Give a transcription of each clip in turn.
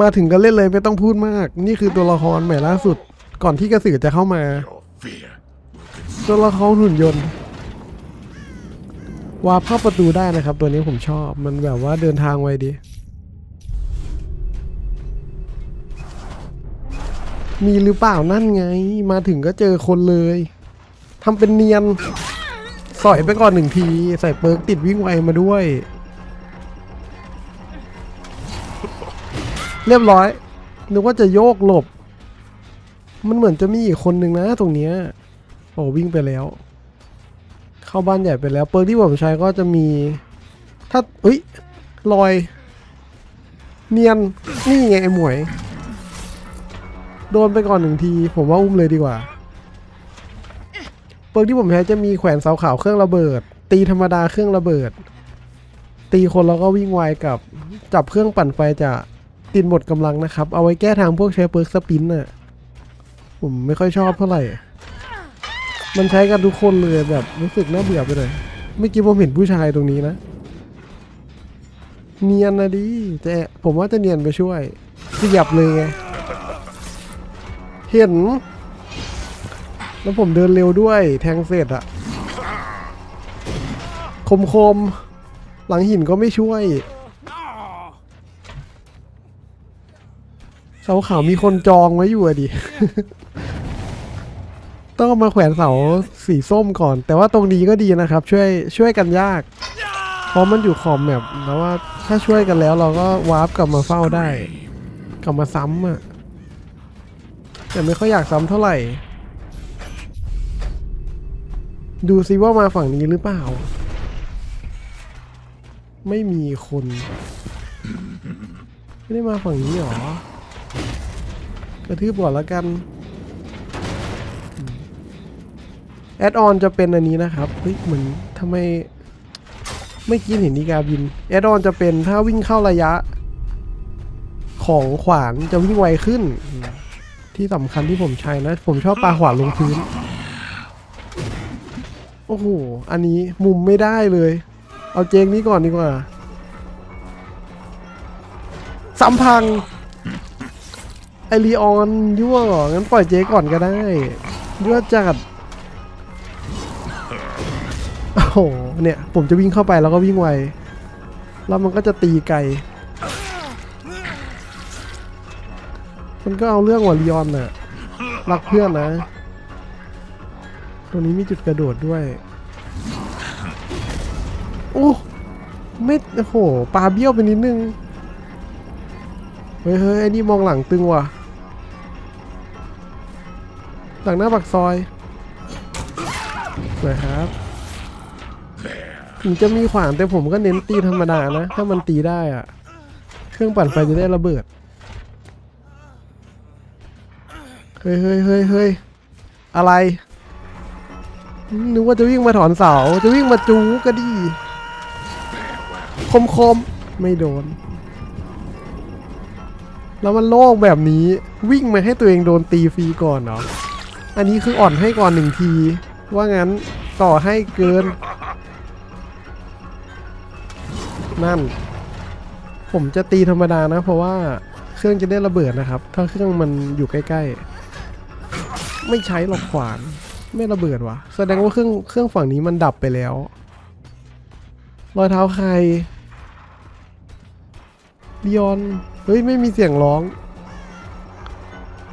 มาถึงก็เล่นเลยไม่ต้องพูดมาก นี่คือตัวละครใหม่ล่าสุด ก่อนที่กระสือจะเข้ามา ตัวละครหุ่นยนต์วาร์ปเข้าประตูได้นะครับ ตัวนี้ผมชอบมันแบบว่าเดินทางไวดี มีหรือเปล่านั่นไง มาถึงก็เจอคนเลยทำเป็นเนียน สอยไปก่อนหนึ่งที ใส่เปิร์กติดวิ่งไวมาด้วย เรียบร้อย นึกว่าจะโยกหลบ มันเหมือนจะมีอีกคนหนึ่งนะตรงเนี้ยโอ้วิ่งไปแล้ว เข้าบ้านใหญ่ไปแล้ว เปิร์กที่ผมใช้ก็จะมี ถ้าเอ้ยลอย เนียน นี่ไงไอ้หมวย โดนไปก่อนหนึ่งที ผมว่าอุ้มเลยดีกว่า เปิร์กที่ผมใช้จะมีแขวนเสาขาวเครื่องระเบิด ตีธรรมดาเครื่องระเบิด ตีคนแล้วก็วิ่งไวกับ จับเครื่องปั่นไฟจะ ติดหมดกำลังนะครับ เอาไว้แก้ทางพวกใช้เปิร์กสปินน่ะ ผมไม่ค่อยชอบเท่าไหร่ มันใช้กันทุกคนเลยแบบรู้สึกน่าเบื่อไปเลยเมื่อกี้ผมเห็นผู้ชายตรงนี้นะ เนียนนะดิแต่ผมว่าจะเนียนไปช่วยขยับเลยไง เห็น แล้วผมเดินเร็วด้วยแทงเสร็จอะคมคมๆหลังหินก็ไม่ช่วย เสาขาวมีคนจองไว้อยู่อะดิ ต้องเอามาแขวนเสาสีส้มก่อน แต่ว่าตรงนี้ก็ดีนะครับ ช่วยช่วยกันยาก เพราะมันอยู่ขอบแมปแล้วว่าถ้าช่วยกันแล้วเราก็วาร์ปกลับมาเฝ้าได้ กลับมาซ้ำอะแต่ไม่ค่อยอยากซ้ำเท่าไหร่ ดูซิว่ามาฝั่งนี้หรือเปล่า ไม่มีคน ไม่ได้มาฝั่งนี้หรอ กระทืบก่อนแล้วกันแอดออนจะเป็นอันนี้นะครับเฮ้ยเหมือนทำไมไม่กินเห็นนีกาบินแอดออนจะเป็นถ้าวิ่งเข้าระยะ ของขวานจะวิ่งไวขึ้น ที่สำคัญที่ผมใช้นะ ผมชอบปลาขวานลงพื้น โอ้โห อันนี้มุมไม่ได้เลย เอาเจงนี้ก่อนดีกว่าสัมพัง ไอรีออนยั่วเหรองั้นปล่อยเจก่อนก็ได้ ยั่วจัด โอ้โห เนี่ย ผมจะวิ่งเข้าไปแล้วก็วิ่งไว แล้วมันก็จะตีไกล มันก็เอาเรื่องว่ะลีออนน่ะ รักเพื่อนนะตรงนี้มีจุดกระโดดด้วย โอ้ไม่โอ้โห ปลาเบี้ยวไปนิดนึง เฮ้ยเฮ้ยไอ้นี่มองหลังตึงว่ะ หลังหน้าปากซอยสวยครับถึงจะมีขวานแต่ผมก็เน้นตีธรรมดานะ ถ้ามันตีได้อะเครื่องปั่นไฟจะได้ระเบิด เฮ้ยเฮ้ยเฮ้ยเฮ้ยอะไรนึกว่าจะวิ่งมาถอนเสา จะวิ่งมาจูก็ดี คมคมๆไม่โดน แล้วมันโล่งแบบนี้วิ่งมาให้ตัวเองโดนตีฟรีก่อนเหรอ อันนี้คืออ่อนให้ก่อนหนึ่งที ว่างั้นต่อให้เกิน นั่น ผมจะตีธรรมดานะ เพราะว่าเครื่องจะได้ระเบิดนะครับ ถ้าเครื่องมันอยู่ใกล้ ๆ ไม่ใช้หรอกขวาน ไม่ระเบิดวะแสดงว่าเครื่องเครื่องฝั่งนี้มันดับไปแล้วรอยเท้าใครบิยอนเฮ้ย ไม่มีเสียงร้อง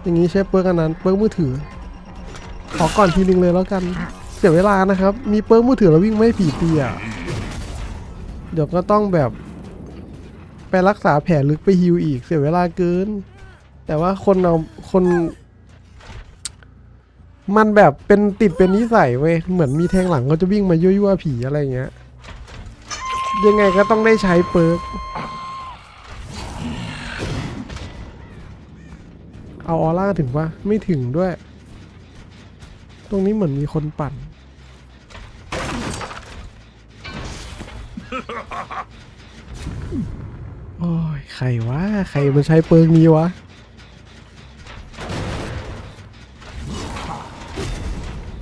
อย่างนี้ใช้เปิร์กอันนั้น เปิร์กมือถือ ขอก่อนทีนึงเลยแล้วกัน เสียเวลานะครับ มีเปิร์กมือถือแล้ววิ่งไม่ผีเตียเดี๋ยวก็ต้องแบบ ไปรักษาแผลลึกไปฮิวอีก เสียเวลาเกิน แต่ว่าคนเอาคน มันแบบเป็นติดเป็นนิสัยเว้ยเหมือนมีแทงหลังเขาจะวิ่งมายั่วๆผีอะไรเงี้ย ยังไงก็ต้องได้ใช้เปิร์กเอาออร่าถึงปะไม่ถึงด้วยต รงนี้เหมือนมีคนปั่น โอ้ย ใครวะ ใครมันใช้เปิงนี้วะ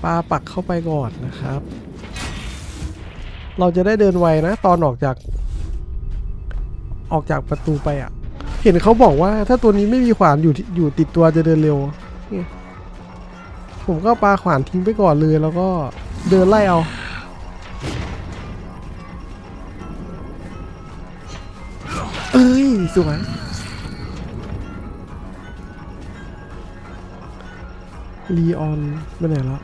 ปลาปักเข้าไปก่อนนะครับ เราจะได้เดินไวนะ ตอนออกจาก ออกจากประตูไปอะ เห็นเขาบอกว่าถ้าตัวนี้ไม่มีขวานอยู่อยู่ติดตัวจะเดินเร็วเนี่ย ผมก็ปาขวานทิ้งไปก่อนเลยแล้วก็เดินไล่เอาเอ้ยสวยลีออนไปไหนแล้ว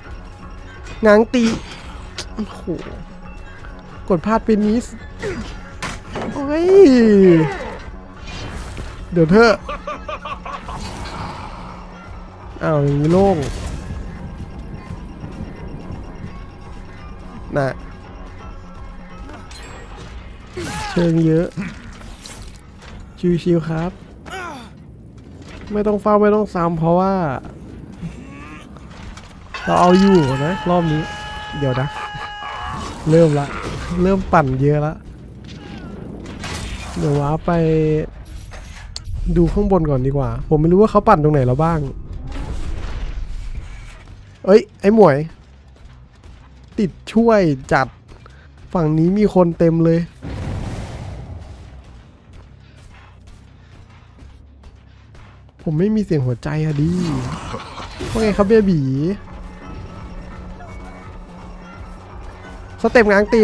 ง้างตีโอ้โหกดพลาดไปนิสโอ้ย เดี๋ยวเถออ้าวอย่างนี้โล่ง นะเชิงเยอะ ชิวๆครับ ไม่ต้องเฝ้าไม่ต้องซ้ำเพราะว่า เราเอาอยู่นะ รอบนี้ เดี๋ยวนะ เริ่มละ เริ่มปั่นเยอะละ เดี๋ยวว้าไปดูข้างบนก่อนดีกว่า ผมไม่รู้ว่าเขาปั่นตรงไหนแล้วบ้าง เอ้ย ไอ้หมวย ติดช่วยจัดฝั่งนี้มีคนเต็มเลย ผมไม่มีเสียงหัวใจอะดิว่าไงครับเบียบีสเต็ปง้างตี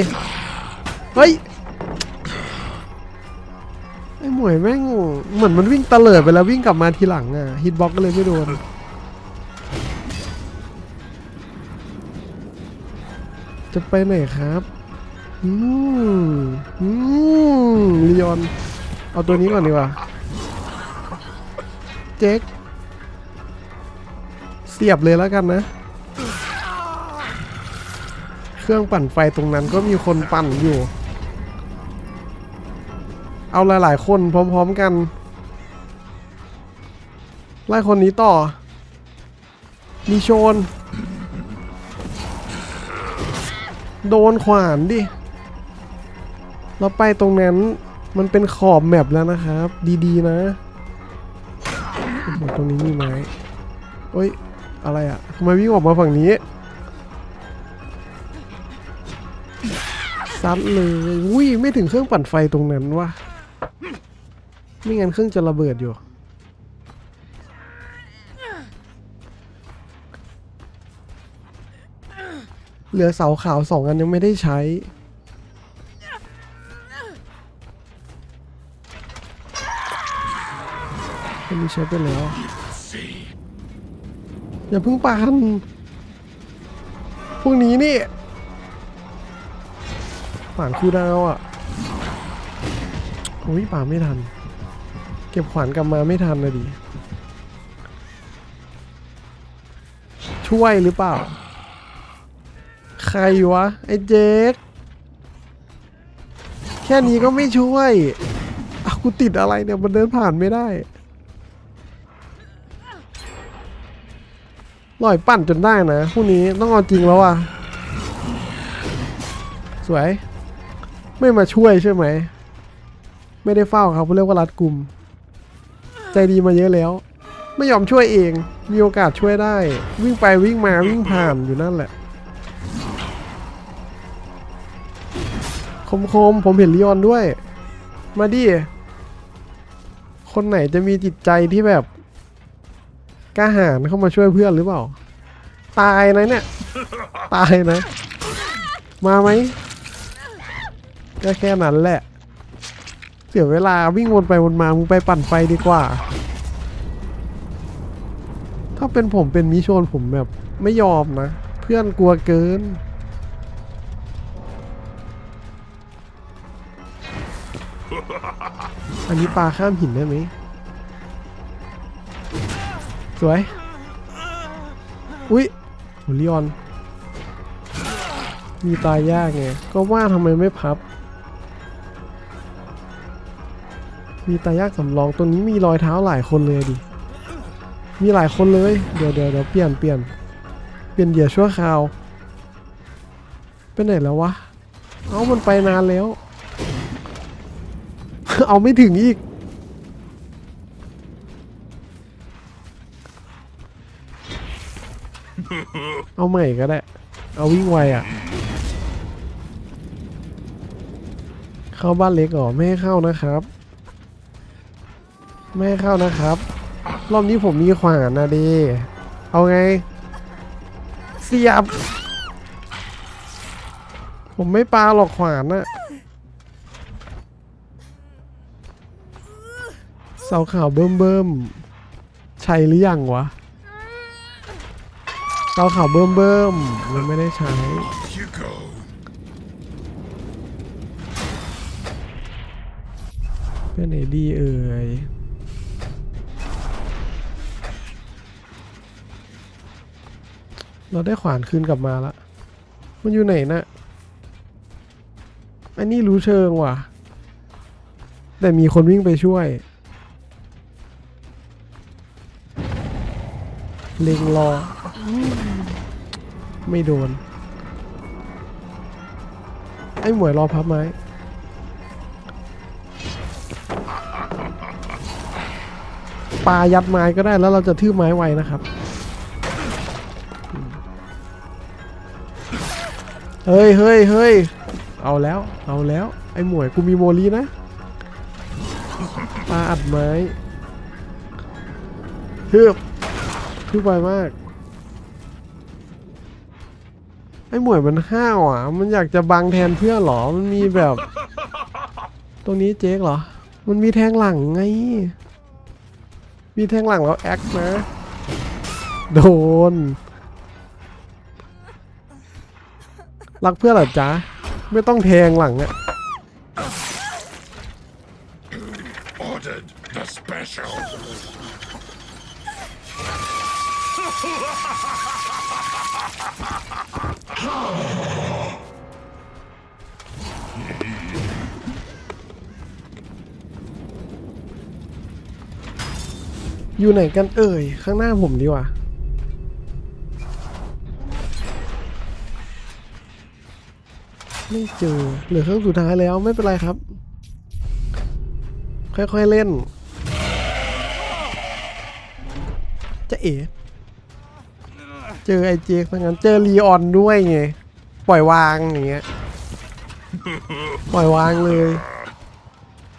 เฮ้ย ไอ้หมวยแม่ง เหมือนมันวิ่งตะเลิดไปแล้ววิ่งกลับมาทีหลังอะฮิตบ็อกก็เลยไม่โดน จะไปไหนครับอืมอืมลีออน เอาตัวนี้ก่อนดีกว่า เจ๊กเสียบเลยแล้วกันนะ เครื่องปั่นไฟตรงนั้นก็มีคนปั่นอยู่ เอาหลายๆ คนพร้อม ๆกัน ไล่คนนี้ต่อ มีโชน โดนขวานดิ เราไปตรงนั้นมันเป็นขอบแมปแล้วนะครับ ดีๆนะตรงนี้มีไม้เอ้ย อะไรอะทำไมวิ่งออกมาฝั่งนี้ ซัดเลยอุ้ย ไม่ถึงเครื่องปั่นไฟตรงนั้นวะไม่งั้นเครื่องจะระเบิดอยู่ เหลือเสาขาวสองอันยังไม่ได้ใช้ อันนี้ใช้ไปแล้ว อย่าเพิ่งปานพวกนี้นี่ผ่านคูลดาวอะโอ้ยป่าไม่ทัน เก็บขวานกลับมาไม่ทันเลยดิ ช่วยหรือเปล่า ใครวะ ไอ้เจ๊กแค่นี้ก็ไม่ช่วยอากูติดอะไรเนี่ย มันเดินผ่านไม่ได้ลอยปั่นจนได้นะพวกนี้ต้องเอาจริงแล้วอะ สวย ไม่มาช่วยใช่ไหม ไม่ได้เฝ้าครับเขาเรียกว่ารัดกลุ่ม ใจดีมาเยอะแล้ว ไม่ยอมช่วยเอง มีโอกาสช่วยได้ วิ่งไปวิ่งมาวิ่งผ่านอยู่นั่นแหละ มคมผมเห็นลีออนด้วย มาดิ คนไหนจะมีจิตใจที่แบบกล้าหาญเข้ามาช่วยเพื่อนหรือเปล่า ตายนะเนี่ย ตายนะ มาไหมก็แค่นั้นแหละ เสียเวลาวิ่งวนไปวนมา มึงไปปั่นไฟดีกว่า ถ้าเป็นผมเป็นมิชนผมแบบไม่ยอมนะ เพื่อนกลัวเกิน อันนี้ปลาข้ามหินได้ไหมสวย อุ๊ยโหลีออน มีตายยากไง ก็ว่าทำไมไม่พับ มีตายยากสำรอง ตัวนี้มีรอยเท้าหลายคนเลยดิ มีหลายคนเลย เดี๋ยวเดี๋ยวเดี๋ยวเปลี่ยนเปลี่ยน เปลี่ยนเหยื่อชั่วคราวไปไหนแล้ววะ เอามันไปนานแล้ว เอาไม่ถึงอีก เอาใหม่ก็ได้ เอาวิ่งไวอะ เข้าบ้านเล็กเหรอ ไม่ให้เข้านะครับ ไม่ให้เข้านะครับ รอบนี้ผมมีขวานนะดี เอาไง เสียบ ผมไม่ปาหรอกขวานอะเสาขาวเบิ่มเบิ่มใช่หรือยังวะเสาขาวเบิ่มเบิ่มมันไม่ได้ใช้ Off you go. เป็นไหนดีเอ่ยเราได้ขวานคืนกลับมาละ มันอยู่ไหนนะอันนี้รู้เชิงว่ะ แต่มีคนวิ่งไปช่วย เล็งรอ ไม่โดน ไอ้หมวยรอพับไม้ปลายัดไม้ก็ได้แล้วเราจะทืบไม้ไวนะครับ เฮ้ยเฮ้ยเฮ้ยเอาแล้ว เอาแล้ว ไอ้หมวยกูมีโมลีนะปลาอัดไม้ทืบ ทืบไวมากไอ้หมวยมันห้าวอะ มันอยากจะบังแทนเพื่อนหรอ มันมีแบบ ตรงนี้เจ๊กเหรอ มันมีแทงหลังไง มีแทงหลังแล้วแอคนะ โดน รักเพื่อนเหรอจ๊ะ ไม่ต้องแทงหลังอะ อยู่ไหนกันเอ่ย ข้างหน้าผมดีกว่า ไม่เจอ เหลือเครื่องสุดท้ายแล้วไม่เป็นไรครับ ค่อยๆเล่น จะเอ๋เจอไอเจกซะงั้นเจอลีออนด้วยไง ปล่อยวางอย่างเงี้ย ปล่อยวางเลย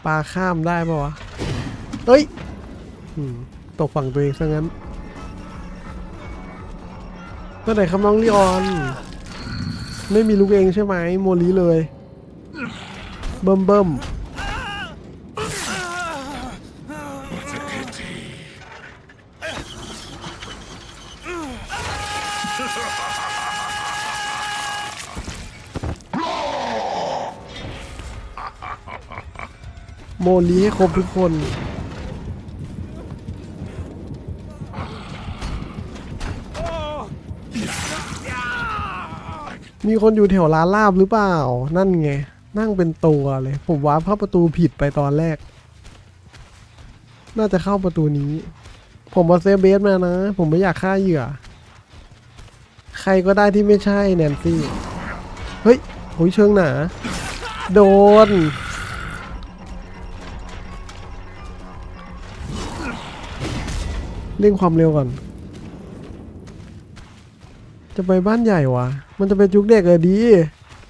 ปลาข้ามได้ปะวะ เฮ้ย ตกฝั่งตัวเองซะงั้นก็ไหนครับน้องลีออน ไม่มีลูกเองใช่ไหมโมลีเลย เบิ่มเบิ่มโมลีให้ครบทุกคน มีคนอยู่แถวร้านลาบหรือเปล่า นั่นไง นั่งเป็นตัวเลย ผมวาร์ปเข้าประตูผิดไปตอนแรก น่าจะเข้าประตูนี้ ผมเอาเซฟเบสมานะ ผมไม่อยากฆ่าเหยื่อ ใครก็ได้ที่ไม่ใช่แนนซี่ เฮ้ยโหยเชิงหนา โดน เร่งความเร็วก่อน จะไปบ้านใหญ่วะ มันจะไปจุกเด็กเลยดี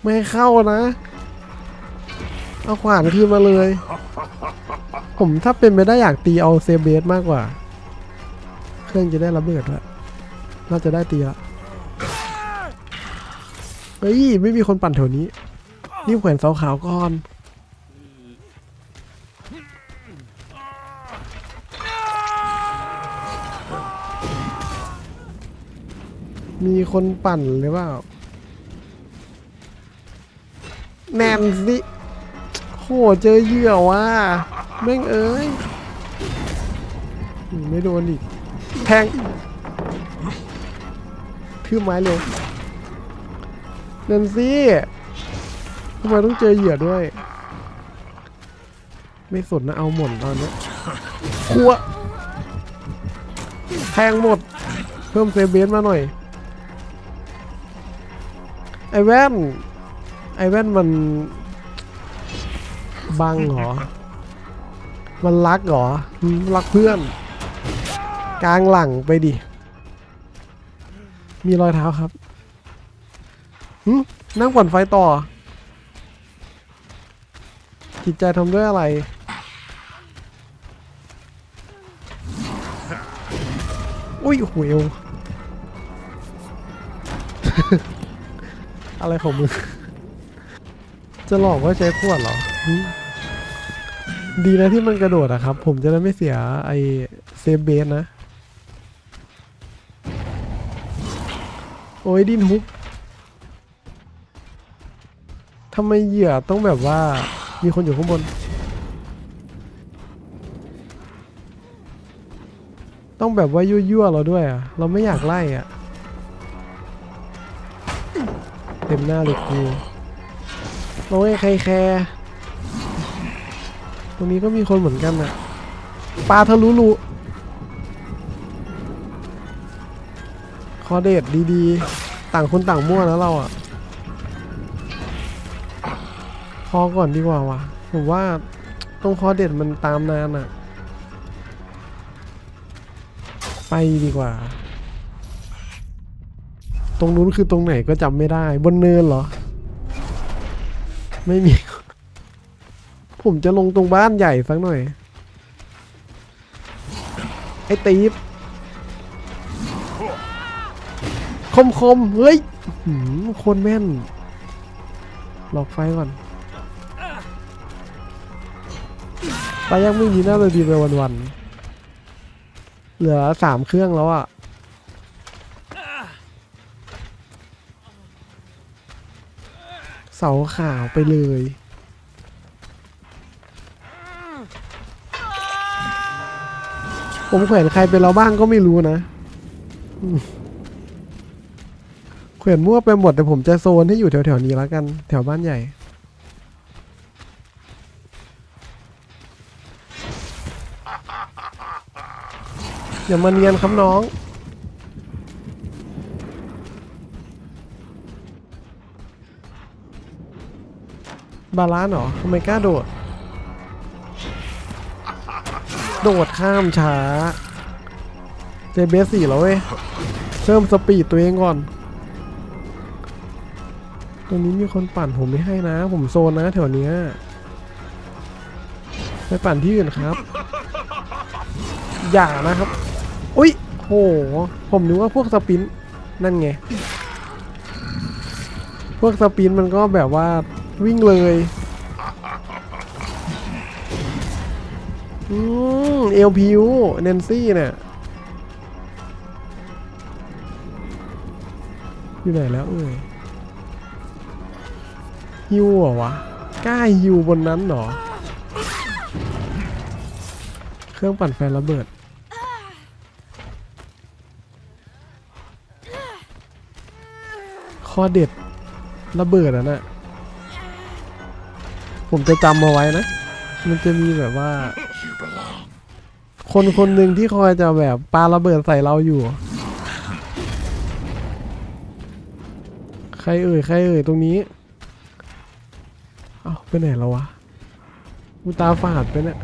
ไม่ให้เข้านะ เอาขวานคืนมาเลย ผมถ้าเป็นไปได้อยากตีเอาเซเบสมากกว่า เครื่องจะได้ระเบิดละน่าจะได้ตีละเฮ้ย ไม่มีคนปั่นแถวนี้รีบแขวนเสาขาวก่อนมีคนปั่นหรือเปล่า แนนสิโหเจอเหยื่อว่ะแม่งเอ้ยไม่โดนอีกแทงทืบไม้เร็วแนนซี่ทำไมต้องเจอเหยื่อด้วย ไม่สนนะเอาหมดตอนนี้ยคัวแทงหมด เพิ่มเซเบสมาหน่อย ไอแว่น ไอแว่นมันบังเหรอ มันรักเหรอ รักเพื่อน กลางหลังไปดิ มีรอยเท้าครับหึนั่งปั่นไฟต่อ จิตใจทำด้วยอะไร อุ้ยหเอวอะไรของมึง จะหลอกว่าใช้ขวดเหรอ ดีนะที่มันกระโดดอะครับ ผมจะได้ไม่เสียไอเซฟเบสนะ โอ้ยดินฮุกทำไมเหยื่อต้องแบบว่ามีคนอยู่ข้างบน ต้องแบบว่ายั่วๆเราด้วยอะเราไม่อยากไล่อะเต็มหน้าเลยกู โอ้ยใครแคร์ตรงนี้ก็มีคนเหมือนกันอะปลาทะลุรูคอเดทดีๆ ต่างคนต่างมั่วแล้วเราอะคอก่อนดีกว่าวะผมว่าตรงคอเด็ดมันตามนานอะไปดีกว่า ตรงนู้นคือตรงไหนก็จำไม่ได้ บนเนินเหรอ ไม่มี ผมจะลงตรงบ้านใหญ่สักหน่อย ไอ้ตีฟคมคมเฮ้ยคนแม่น หลอกไฟก่อนไปยังไม่มีหน้าเลยดีไปวันๆ เหลือสามเครื่องแล้วอะ เสาขาวไปเลย ผมแขวนใครเป็นเราบ้างก็ไม่รู้นะ แขวนมั่วไปหมดแต่ผมจะโซนให้อยู่แถวๆนี้แล้วกัน แถวบ้านใหญ่อย่ามาเนียนครับน้อง บาลานเหรอทำไมกล้าโดด โดดข้ามช้า เจเบสสี่แล้วเว้ยเพิ่มสปีดตัวเองก่อน ตรงนี้มีคนปั่นผมไม่ให้นะ ผมโซนนะแถวเนี้ยไปปั่นที่อื่นครับ อย่านะครับ อุ้ยโห ผมนึกว่าพวกสปิน นั่นไง พวกสปินมันก็แบบว่า วิ่งเลยอืมเอลพิวเนนซี่เนี่ยอยู่ไหนแล้วเอ่ยฮิวเหรอวะกล้าฮิวบนนั้นเหรอ เครื่องปั่นไฟระเบิดข้อเด็ดระเบิดอะนะ ผมจะจำเอาไว้นะ มันจะมีแบบว่า คนคนหนึ่งที่คอยจะแบบปาระเบิดใส่เราอยู่ ใครเอ่ยใครเอ่ยตรงนี้ เอ้าไปไหนแล้ววะกูตาฝาดไปเนี่ย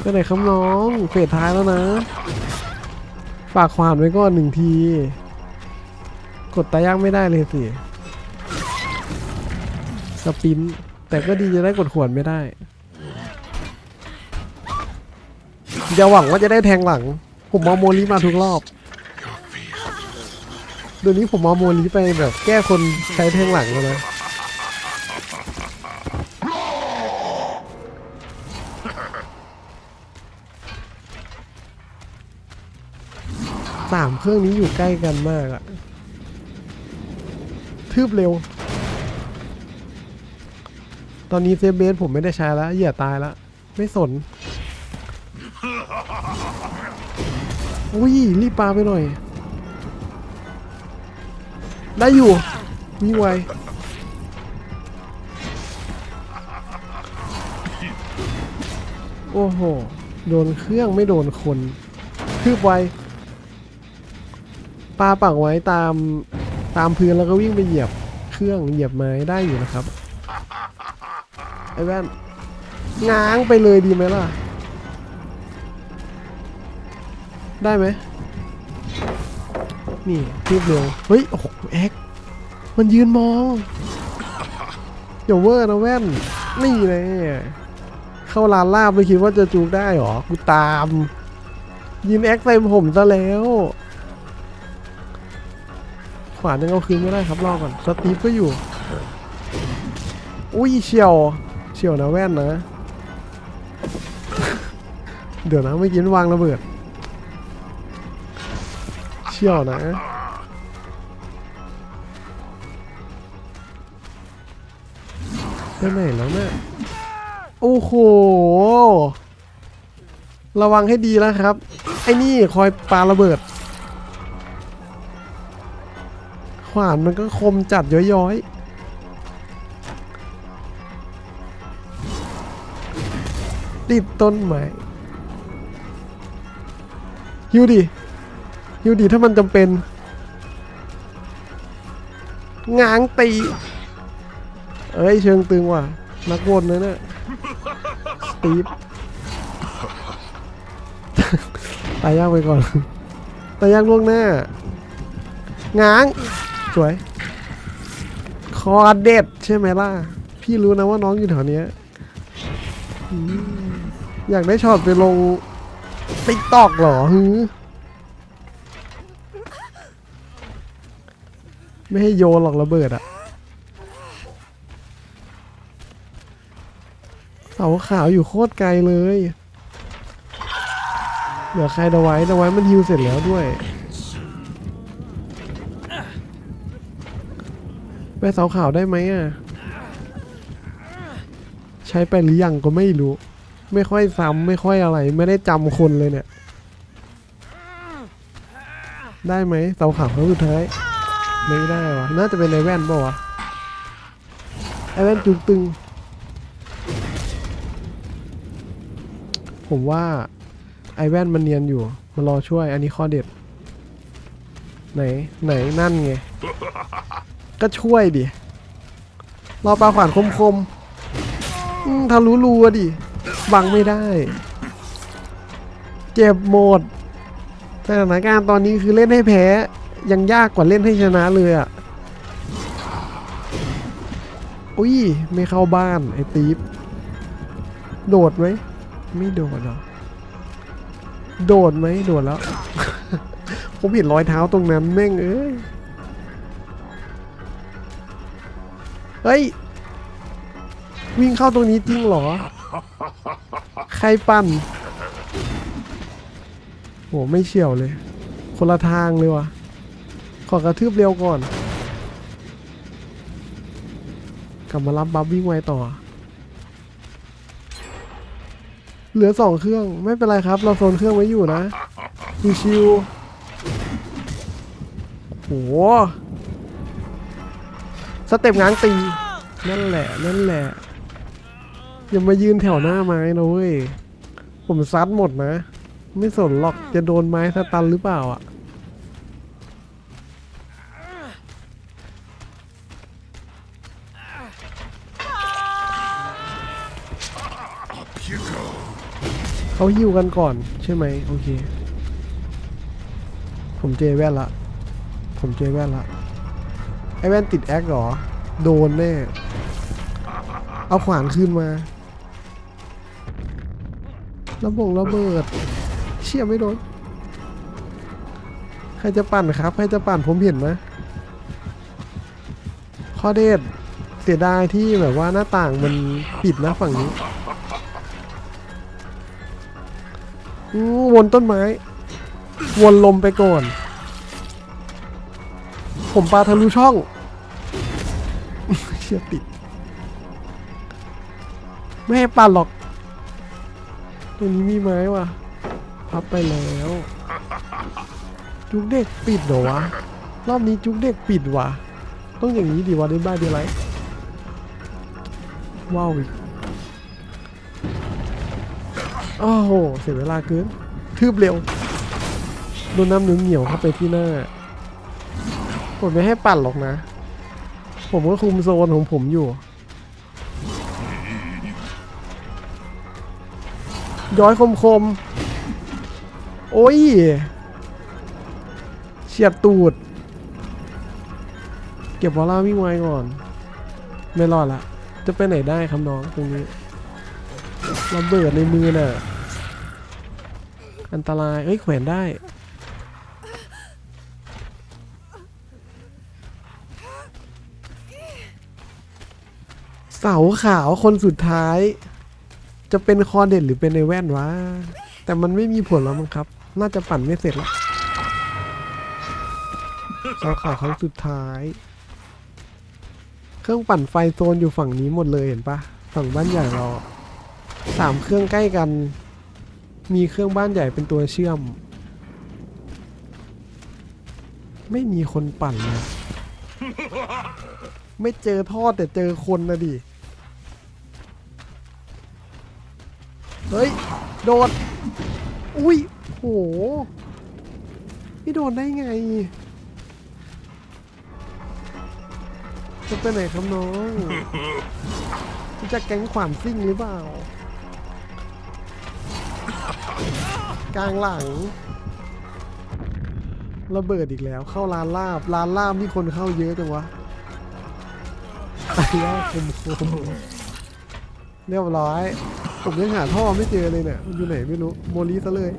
ไปไหนครับน้องเฟสท้ายแล้วนะ ฝากขวานไว้ก่อนหนึ่งที กดตาย่างไม่ได้เลยสิสปิน แต่ก็ดีจะได้กดขวดไม่ได้อย่าหวังว่าจะได้แทงหลัง ผมเอาโมลิมาทุกรอบเดี๋ยวนี้ผมเอาโมลิไปแบบแก้คนใช้แทงหลังแล้วนะสามเครื่องนี้อยู่ใกล้กันมากอะ ทืบเร็ว ตอนนี้เซฟเบสผมไม่ได้ใช้แล้วเหยื่อตายแล้ว ไม่สน อุ้ย รีบปาไปหน่อย ได้อยู่วิ่งไวโอ้โห โดนเครื่องไม่โดนคน คืบไวปลาปักไว้ตาม ตามพื้นแล้วก็วิ่งไปเหยียบเครื่องเหยียบไม้ได้อยู่นะครับ ไอ้แว่นง้างไปเลยดีไหมล่ะ ได้ไหมนี่รีบเร็วเฮ้ย โอ้โหแอ็กมันยืนมองอย่าเวอร์นะแว่น นี่เลยเข้าร้านลาบไม่คิดว่าจะจูกได้หรอ กูตาม ยินแอคใส่ผมซะแล้ว ขวานยังเอาคืนไม่ได้ครับรอก่อนสตีฟก็อยู่ อุ้ยเฉียวเฉียวนะแว่นนะ เดี๋ยวนะไม่อกินวางระเบิดเฉียวนะไปไหนแล้วเนี่ยโอ้โห ระวังให้ดีแล้วครับ ไอ้นี่คอยปาระเบิด ขวานมันก็คมจัดย้อยๆติดต้นไม้ฮิวดิฮิวดิถ้ามันจำเป็น ง้างตี เอ้ย เชิงตึงว่ะ นักวนเลยเนี่ยสตีฟตายยากไปก่อน ตายยากล่วงหน้า ง้าง สวย คอเด็ดใช่ไหมล่ะ พี่รู้นะว่าน้องอยู่แถวเนี้ยอยากได้ช็อตไปลงติ๊กตอกเหรอฮือไม่ให้โยนหรอกระเบิดอะเสาขาวอยู่โคตรไกลเลย เหลือใครดาไว้ดาไว้มันฮิวเสร็จแล้วด้วย ไปเสาขาวได้ไหมอะ ใช้ไปหรือยังก็ไม่รู้ ไม่ค่อยซ้ำไม่ค่อยอะไร ไม่ได้จำคนเลยเนี่ย ได้ไหมเสาขาวครั้งสุดท้าย ไม่ได้วะน่าจะเป็นไอแว่นป่าวะไอแว่นจุกตึง ผมว่าไอแว่นมันเนียนอยู่มารอช่วยอันนี้ข้อเด็ด ไหน ไหนนั่นไง ก็ช่วยดิรอปลาขวานคมๆอืมทะลุรูอะดิบังไม่ได้ เจ็บหมดสถานการณ์ตอนนี้คือเล่นให้แพ้ ยังยากกว่าเล่นให้ชนะเลยอะอุ้ยไม่เข้าบ้านไอ้ตีฟโดดไหมไม่โดดหรอโดดไหมโดดแล้ว ผมเห็นรอยเท้าตรงนั้นแม่งเอ้ย เฮ้ย วิ่งเข้าตรงนี้จริงเหรอ ใครปั่นโหไม่เฉียวเลย คนละทางเลยวะขอกระทืบเร็วก่อน กลับมารับบัฟวิ่งไวต่อ เหลือสองเครื่องไม่เป็นไรครับ เราโซนเครื่องไว้อยู่นะชิวๆโห สเต็ปง้างตี นั่นแหละนั่นแหละ อย่ามายืนแถวหน้าไม้นะเว้ย ผมซัดหมดนะ ไม่สนหรอกจะโดนไม้สตันหรือเปล่าอะเขาฮิวกันก่อนใช่ไหมโอเค ผมเจแว่นละ ผมเจแว่นละ ไอแว่นติดแอคเหรอ โดนแน่ เอาขวานขึ้นมาระบงระเบิด เชี่ยไม่โดน ใครจะปั่นครับ ใครจะปั่นผมเห็นนะข้อเดชเสียดายที่แบบว่าหน้าต่างมันปิดนะฝั่งนี้วนต้นไม้ วนลมไปก่อน ผมปลาทะลุช่องเชี่ยติด ไม่ให้ปั่นหรอกตัวนี้มีไม้ว่ะ พับไปแล้ว จุกเด็กปิดเหรอวะ รอบนี้จุกเด็กปิดว่ะ ต้องอย่างนี้ดีวะได้บ้าดีไรว้าวอีกโอ้โห เสียเวลาเกินทืบเร็ว โดนน้ำเหนียวเข้าไปที่หน้า ผมไม่ให้ปั่นหรอกนะ ผมก็คุมโซนของผมอยู่ ย้อยคมๆโอ้ย เฉียดตูด เก็บวอลล่าวิ่งไวก่อน ไม่รอดละ จะไปไหนได้ครับน้องตรงนี้ระเบิดในมือน่ะ อันตราย เอ้ยแขวนได้ เสาขาวคนสุดท้าย จะเป็นคอเด็ดหรือเป็นในแว่นวะ แต่มันไม่มีผลแล้วมั้งครับ น่าจะปั่นไม่เสร็จและเสาขาวครั้งสุดท้าย เครื่องปั่นไฟโซนอยู่ฝั่งนี้หมดเลยเห็นปะฝั่งบ้านใหญ่เราสามเครื่องใกล้กัน มีเครื่องบ้านใหญ่เป็นตัวเชื่อม ไม่มีคนปั่นเลยไม่เจอทอดแต่เจอคนนะดิ เฮ้ย โดด อุ้ย โห พี่โดนได้ไง จะไปไหนครับน้องจะแก๊งขวานซิ่งหรือเปล่า กลางหลัง ระเบิดอีกแล้ว เข้าร้านลาบ ร้านลาบมีคนเข้าเยอะจังวะไอ้ยาคมคมเรียบร้อย ผมยังหาท่อไม่เจอเลยเนี่ยมันอยู่ไหนไม่รู้โมลีซะเลย